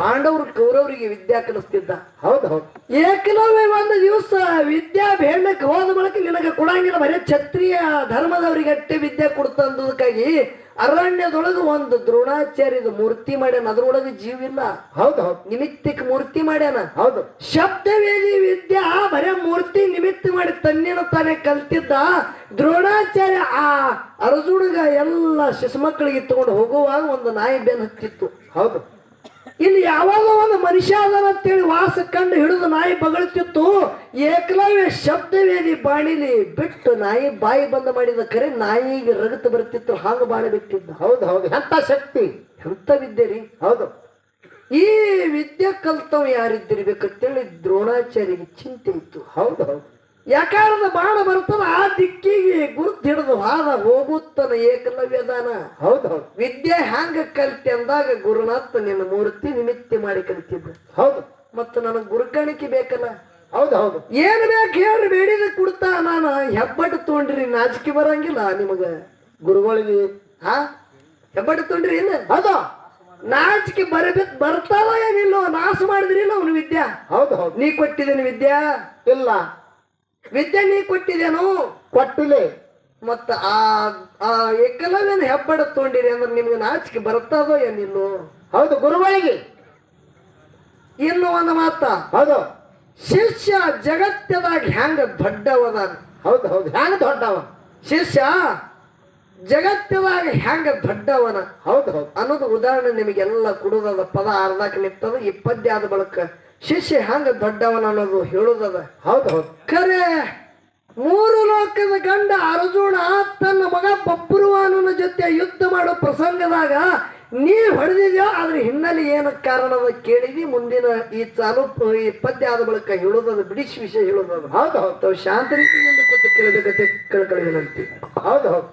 ಪಾಂಡವರು ಕೌರವರಿಗೆ ವಿದ್ಯಾ ಕಲಿಸ್ತಿದ್ದ. ಹೌದು ಹೌದು. ಏಕಲವ್ಯ ಒಂದು ದಿವಸ ವಿದ್ಯಾ ಬೇಡಕ್ಕೆ ಹೋದ ಬಳಿಕ ನಿನಗೆ ಕೊಡಂಗಿಲ್ಲ. ಬರೀ ಕ್ಷತ್ರಿಯ ಧರ್ಮದವರಿಗೆ ಅಟ್ಟೆ ವಿದ್ಯೆ ಕೊಡ್ತಂದದಕ್ಕಾಗಿ ಅರಣ್ಯದೊಳಗೆ ಒಂದು ದ್ರೋಣಾಚಾರ್ಯದ ಮೂರ್ತಿ ಮಾಡ್ಯಾನ. ಅದ್ರೊಳಗೆ ಜೀವಿಲ್ಲ. ಹೌದು ಹೌದು. ನಿಮಿತ್ತಕ್ಕೆ ಮೂರ್ತಿ ಮಾಡ್ಯಾನ. ಹೌದು. ಶಬ್ದವೇದಿ ವಿದ್ಯಾ ಬರೇ ಮೂರ್ತಿ ನಿಮಿತ್ತ ಮಾಡಿ ತನ್ನೇನು ತಾನೇ ಕಲ್ತಿದ್ದ. ದ್ರೋಣಾಚಾರ್ಯ ಆ ಅರ್ಜುನಗ ಎಲ್ಲ ಶಿಶುಮಕ್ಕಳಿಗೆ ತಗೊಂಡು ಹೋಗುವಾಗ ಒಂದು ನಾಯಿ ಬೆನ್ ಹತ್ತಿತ್ತು. ಹೌದು. ಇಲ್ಲಿ ಯಾವಾಗ ಒಂದು ಮನುಷ್ಯ ಅಂತೇಳಿ ವಾಸ ಕಂಡು ಹಿಡಿದು ನಾಯಿ ಬಗಳ್ತಿತ್ತು ಏಕಲವ್ಯ ಶಬ್ದವೇದಿ ಬಾಣಿಲಿ ಬಿಟ್ಟು ನಾಯಿ ಬಾಯಿ ಬಂದ ಮಾಡಿದ ಕರೆ ನಾಯಿಗೆ ರಗತು ಬರ್ತಿತ್ತು ಹಾಗೆ ಬಾಳೆ ಬಿಟ್ಟಿದ್ದು. ಹೌದು ಹೌದು. ಎಂಥ ಶಕ್ತಿ? ಎಂಥ ವಿದ್ಯೆ ರೀ? ಹೌದು. ಈ ವಿದ್ಯೆ ಕಲ್ತವ್ ಯಾರಿದ್ದಿರ್ಬೇಕಂತೇಳಿ ದ್ರೋಣಾಚಾರ್ಯಗೆ ಚಿಂತೆ ಇತ್ತು. ಹೌದು ಹೌದು. ಯಾಕಾರದ ಬಾಣ ಬರ್ತದ ಆ ದಿಕ್ಕಿಗೆ ಗುರುತು ಹಿಡಿದು ಹಾದ ಹೋಗುತ್ತನ ಏಕಲವ್ಯದಾನ. ಹೌದು ಹೌದು. ವಿದ್ಯೆ ಹ್ಯಾಂಗ ಕಲ್ತಿ ಅಂದಾಗ ಗುರುನಾಥ ನಿನ್ನ ಮೂರ್ತಿ ನಿಮಿತ್ತಿ ಮಾಡಿ ಕಲಿತಿದ್ದ. ಹೌದು. ಮತ್ತು ನನಗೆ ಗುರುಕಾಣಿಕೆ ಬೇಕಲ್ಲ? ಹೌದು ಹೌದು. ಏನ್ ಬೇಕು ಹೇಳ್ರಿ ಬೇಡಿದ ಕೊಡ್ತಾ ನಾನು ಹೆಬ್ಬಟ್ಟು ತೊಗೊಂಡ್ರಿ ನಾಚಿಕೆ ಬರಂಗಿಲ್ಲ ನಿಮಗ. ಗುರುಗಳಿಗೆ ಹಾ ಹೆಬ್ಬಟ್ಟು ತೊಗೊಂಡ್ರಿ ಇಲ್ಲ ಹೌದು. ನಾಚಿಕೆ ಬರಬೇಕು ಬರ್ತಾವ ಏನಿಲ್ಲೋ ನಾಶ ಮಾಡಿದ್ರಿಲ್ಲ ಅವನು ವಿದ್ಯಾ. ಹೌದು ಹೌದು. ನೀ ಕೊಟ್ಟಿದ್ದೇನೆ ವಿದ್ಯಾ? ಇಲ್ಲ. ವಿದ್ಯೆ ನೀ ಕೊಟ್ಟಿದೇನು? ಕೊಟ್ಟಿಲೆ ಮತ್ತ ಆ ಆ ಏಕಲವ್ಯನ ಹೆಬ್ಬಡ ತೊಗೊಂಡಿರಿ ಅಂದ್ರೆ ನಿಮ್ಗೆ ನಾಚಿಕೆ ಬರ್ತದೋ ಏನಿಲ್ಲೋ? ಹೌದು ಗುರುಗಳಿಗೆ. ಇನ್ನು ಒಂದು ಮಾತ. ಹೌದು. ಶಿಷ್ಯ ಜಗತ್ತದಾಗ ಹೆಂಗ ದೊಡ್ಡವದಾಗ ಹೌದು ಹೌದು. ಹ್ಯಾಂಗ ದೊಡ್ಡವ? ಶಿಷ್ಯ ಜಗತ್ತದಾಗ ಹ್ಯಾಂಗ ದೊಡ್ಡವನ? ಹೌದು ಹೌದು. ಅನ್ನೋದು ಉದಾಹರಣೆ ನಿಮಗೆಲ್ಲ ಕೊಡುದದ ಪದ ಅರ್ಧಕ್ಕೆ ನಿಂತದ ಇಪ್ಪದ್ಯಾದ ಬಳಕ ಶಿಷ್ಯ ಹಂಗ ದೊಡ್ಡವನ ಅನ್ನೋದು ಹೇಳುದದ? ಹೌದು ಹೌದು. ಖರೆ ಮೂರು ಲೋಕದ ಗಂಡ ಅರ್ಜುನ ತನ್ನ ಮಗ ಬಬ್ರುವಾನನ ಜೊತೆ ಯುದ್ಧ ಮಾಡೋ ಪ್ರಸಂಗದಾಗ ನೀ ಹೊಡೆದಿದ್ಯೋ ಅದ್ರ ಹಿನ್ನೆಲೆ ಏನು ಕಾರಣದ ಕೇಳಿದಿ? ಮುಂದಿನ ಈ ಚಾಲು ಈ ಪದ್ಯ ಆದ ಬಳಿಕ ಹೇಳೋದದ ಬಿಡಿಸಿ ವಿಷಯ ಹೇಳೋದದ. ಹೌದು ಹೌದು. ತಾವು ಶಾಂತ ರೀತಿಯಿಂದ ಕೂತು ಕೇಳಬೇಕಂತೆ ಕೇಳ್ಕೊಳ್ಳಿ ವಿನಂತಿ ಹೌದು ಹೌದು.